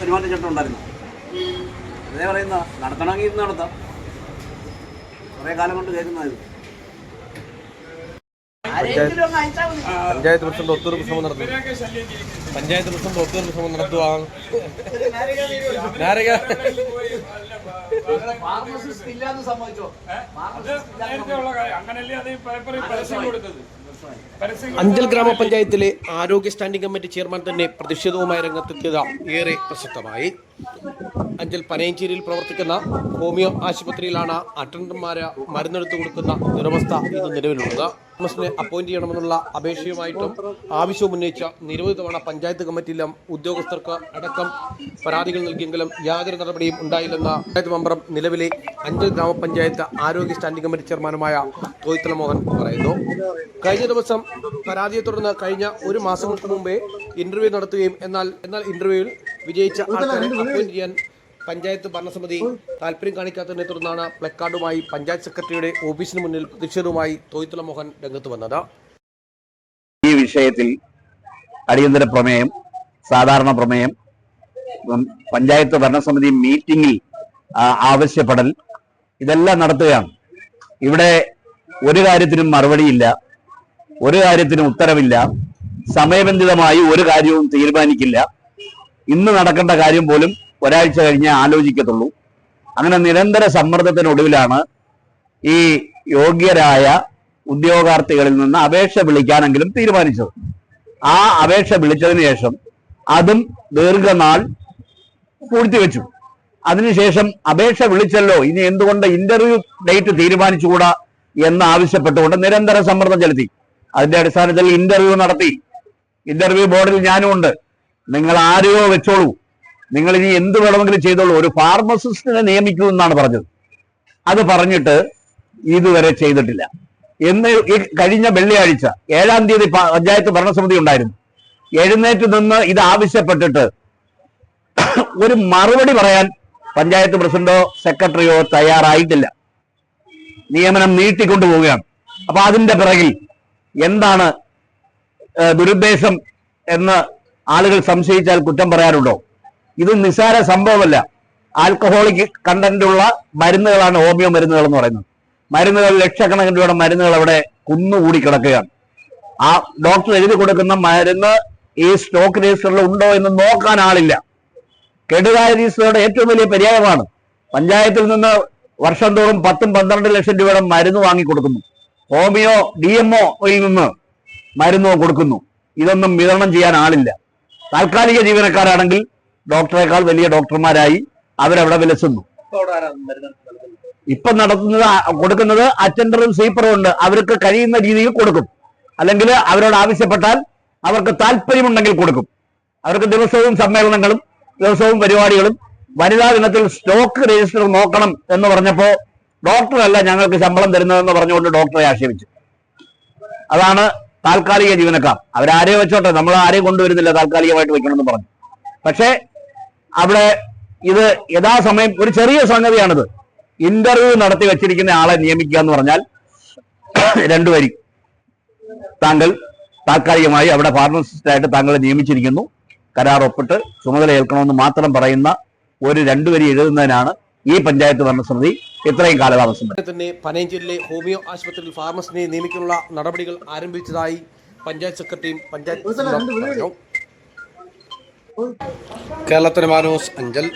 പെരുമാറ്റച്ചട്ടം ഉണ്ടായിരുന്നു അതേ പറയുന്ന നടത്തണമെങ്കിൽ ഇന്ന് നടത്താം. കുറേ കാലം കൊണ്ട് കേൾക്കുന്നതായിരുന്നു. പഞ്ചായത്ത് പ്രസിഡന്റ് ഒത്തുതീർപ്പ് ശ്രമം നടത്തും. പഞ്ചായത്ത് പ്രസിഡന്റ് ഒത്തുതീർപ്പ് ശ്രമം നടത്തുവാണ് നാരക ഫാർമസിസ്റ്റ് ഇല്ലാന്ന് സമ്മതിച്ചോ? ഫാർമസിസ്റ്റ് ഉള്ള കാര്യം. അങ്ങനല്ലേ അത് പേപ്പറിൽ പരസ്യം കൊടുത്തത്. അഞ്ചൽ ഗ്രാമപഞ്ചായത്തിലെ ആരോഗ്യ സ്റ്റാൻഡിംഗ് കമ്മിറ്റി ചെയർമാൻ തന്നെ പ്രതിഷേധവുമായി രംഗത്തെത്തിയത് ഏറെ പ്രസക്തമായി. അഞ്ചൽ പനയഞ്ചേരിയിൽ പ്രവർത്തിക്കുന്ന ഹോമിയോ ആശുപത്രിയിലാണ് അറ്റൻഡർമാര് മരുന്നെടുത്തു കൊടുക്കുന്ന ദുരവസ്ഥ ഇത് നിലവിലുള്ളത്. ഫാർമസിനെ അപ്പോയിന്റ് ചെയ്യണമെന്നുള്ള അപേക്ഷയുമായിട്ടും ആവശ്യവും ഉന്നയിച്ച നിരവധി തവണ പഞ്ചായത്ത് കമ്മിറ്റിയിലും ഉദ്യോഗസ്ഥർക്ക് അടക്കം പരാതികൾ നൽകിയെങ്കിലും യാതൊരു നടപടിയും ഉണ്ടായില്ലെന്ന പഞ്ചായത്ത് മെമ്പറും നിലവിലെ അഞ്ചൽ ഗ്രാമപഞ്ചായത്ത് ആരോഗ്യ സ്റ്റാൻഡിംഗ് കമ്മിറ്റി ചെയർമാനുമായ തോയ്ത്തല മോഹൻ പറയുന്നു. കഴിഞ്ഞ ദിവസം പരാതിയെ തുടർന്ന് കഴിഞ്ഞ ഒരു മാസങ്ങൾക്ക് മുമ്പേ ഇന്റർവ്യൂ നടത്തുകയും എന്നാൽ എന്നാൽ ഇന്റർവ്യൂവിൽ വിജയിച്ച ആൾക്കാരെ അപ്പോയിന്റ് ചെയ്യാൻ പഞ്ചായത്ത് ഭരണസമിതി താല്പര്യം കാണിക്കാത്തതിനെ തുടർന്നാണ് പ്ലക്കാർഡുമായി പഞ്ചായത്ത് സെക്രട്ടറിയുടെ ഓഫീസിന് മുന്നിൽ പ്രതിഷേധവുമായി തോയ്ത്തല മോഹൻ രംഗത്ത് വന്നത്. ഈ വിഷയത്തിൽ അടിയന്തര പ്രമേയം സാധാരണ പ്രമേയം പഞ്ചായത്ത് ഭരണസമിതി മീറ്റിംഗിൽ ആവശ്യപ്പെടൽ ഇതെല്ലാം നടത്തുകയാണ്. ഇവിടെ ഒരു കാര്യത്തിനും മറുപടിയില്ല. ഒരു കാര്യത്തിനും ഉത്തരവില്ല. സമയബന്ധിതമായി ഒരു കാര്യവും തീരുമാനിക്കില്ല. ഇന്ന് നടക്കേണ്ട കാര്യം പോലും ഒരാഴ്ച കഴിഞ്ഞേ ആലോചിക്കത്തുള്ളൂ. അങ്ങനെ നിരന്തര സമ്മർദ്ദത്തിനൊടുവിലാണ് ഈ യോഗ്യരായ ഉദ്യോഗാർത്ഥികളിൽ നിന്ന് അപേക്ഷ വിളിക്കാനെങ്കിലും തീരുമാനിച്ചത്. ആ അപേക്ഷ വിളിച്ചതിന് ശേഷം അതും ദീർഘനാൾ പൂഴ്ത്തിവെച്ചു. അതിനുശേഷം അപേക്ഷ വിളിച്ചല്ലോ ഇനി എന്തുകൊണ്ട് ഇന്റർവ്യൂ ഡേറ്റ് തീരുമാനിച്ചുകൂടാ എന്ന് ആവശ്യപ്പെട്ടുകൊണ്ട് നിരന്തര സമ്മർദ്ദം ചെലുത്തി. അതിന്റെ അടിസ്ഥാനത്തിൽ ഇന്റർവ്യൂ നടത്തി. ഇന്റർവ്യൂ ബോർഡിൽ ഞാനും ഉണ്ട്. നിങ്ങൾ ആരെയോ വെച്ചോളൂ. നിങ്ങൾ ഇനി എന്ത് വേണമെങ്കിലും ചെയ്തോളൂ. ഒരു ഫാർമസിസ്റ്റിനെ നിയമിക്കൂ എന്നാണ് പറഞ്ഞത്. അത് പറഞ്ഞിട്ട് ഇതുവരെ ചെയ്തിട്ടില്ല. എന്ന് ഈ കഴിഞ്ഞ വെള്ളിയാഴ്ച ഏഴാം തീയതി പഞ്ചായത്ത് ഭരണസമിതി ഉണ്ടായിരുന്നു. എഴുന്നേറ്റ് നിന്ന് ഇത് ആവശ്യപ്പെട്ടിട്ട് ഒരു മറുപടി പറയാൻ പഞ്ചായത്ത് പ്രസിഡന്റോ സെക്രട്ടറിയോ തയ്യാറായിട്ടില്ല. നിയമനം നീട്ടിക്കൊണ്ടു പോവുകയാണ് അപ്പൊ അതിന്റെ പിറകിൽ എന്താണ് ദുരുദ്ദേശം എന്ന് ആളുകൾ സംശയിച്ചാൽ കുറ്റം പറയാറുണ്ടോ? ഇത് നിസ്സാര സംഭവമല്ല. ആൽക്കഹോളിക് കണ്ടന്റുള്ള മരുന്നുകളാണ് ഹോമിയോ മരുന്നുകൾ എന്ന് പറയുന്നത്. മരുന്നുകൾ ലക്ഷക്കണക്കിന് രൂപയുടെ മരുന്നുകൾ അവിടെ കുന്നുകൂടി കിടക്കുകയാണ്. ആ ഡോക്ടർ എഴുതി കൊടുക്കുന്ന മരുന്ന് ഈ സ്റ്റോക്ക് രജിസ്റ്ററിൽ ഉണ്ടോ എന്ന് നോക്കാൻ ആളില്ല. കെടുകായ രജിസ്റ്ററുടെ ഏറ്റവും വലിയ പര്യായമാണ്. പഞ്ചായത്തിൽ നിന്ന് വർഷം തോറും പത്തും പന്ത്രണ്ട് ലക്ഷം രൂപയുടെ മരുന്ന് വാങ്ങി കൊടുക്കുന്നു ഹോമിയോ ഡി എംഒയിൽ നിന്ന് മരുന്ന് കൊടുക്കുന്നു. ഇതൊന്നും വിതരണം ചെയ്യാൻ ആളില്ല. താൽക്കാലിക ജീവനക്കാരാണെങ്കിൽ ഡോക്ടറേക്കാൾ വലിയ ഡോക്ടർമാരായി അവരവിടെ വിലസുന്നു. ഇപ്പൊ നടത്തുന്നത് കൊടുക്കുന്നത് അറ്റൻഡറും സ്വീപ്പറും ഉണ്ട്. അവർക്ക് കഴിയുന്ന രീതിയിൽ കൊടുക്കും. അല്ലെങ്കിൽ അവരോട് ആവശ്യപ്പെട്ടാൽ അവർക്ക് താല്പര്യമുണ്ടെങ്കിൽ കൊടുക്കും. അവർക്ക് ദിവസവും സമ്മേളനങ്ങളും ദിവസവും പരിപാടികളും വനിതാ ദിനത്തിൽ സ്റ്റോക്ക് രജിസ്റ്റർ നോക്കണം എന്ന് പറഞ്ഞപ്പോ ഡോക്ടറല്ല ഞങ്ങൾക്ക് ശമ്പളം തരുന്നതെന്ന് പറഞ്ഞുകൊണ്ട് ഡോക്ടറെ ആക്ഷേപിച്ചു. അതാണ് താൽക്കാലിക ജീവനക്കാർ. അവരാരെയും വെച്ചോട്ടെ നമ്മൾ ആരെയും കൊണ്ടുവരുന്നില്ല താൽക്കാലികമായിട്ട് വെക്കണമെന്ന് പറഞ്ഞു. പക്ഷേ അവിടെ ഇത് യഥാസമയം ഒരു ചെറിയ സംഗതിയാണിത്. ഇന്റർവ്യൂ നടത്തി വെച്ചിരിക്കുന്ന ആളെ നിയമിക്കുക എന്ന് പറഞ്ഞാൽ രണ്ടു വരി. താങ്കൾ താൽക്കാലികമായി അവിടെ ഫാർമസിസ്റ്റായിട്ട് താങ്കളെ നിയമിച്ചിരിക്കുന്നു. കരാർ ഒപ്പിട്ട് ചുമതല ഏൽക്കണമെന്ന് മാത്രം പറയുന്ന ഒരു രണ്ടു വരി എഴുതുന്നതിനാണ് ഈ പഞ്ചായത്ത് ഭരണസമിതി ഇത്രയും കാലതാമസം തന്നെ തന്നെ പനയഞ്ചേരിയിലെ ഹോമിയോ ആശുപത്രിയിൽ ഫാർമസിനെ നിയമിക്കാനുള്ള നടപടികൾ ആരംഭിച്ചതായി പഞ്ചായത്ത് സെക്രട്ടറിയും പഞ്ചായത്ത് കേരളത്തിന് മാനോസ് അഞ്ചൽ.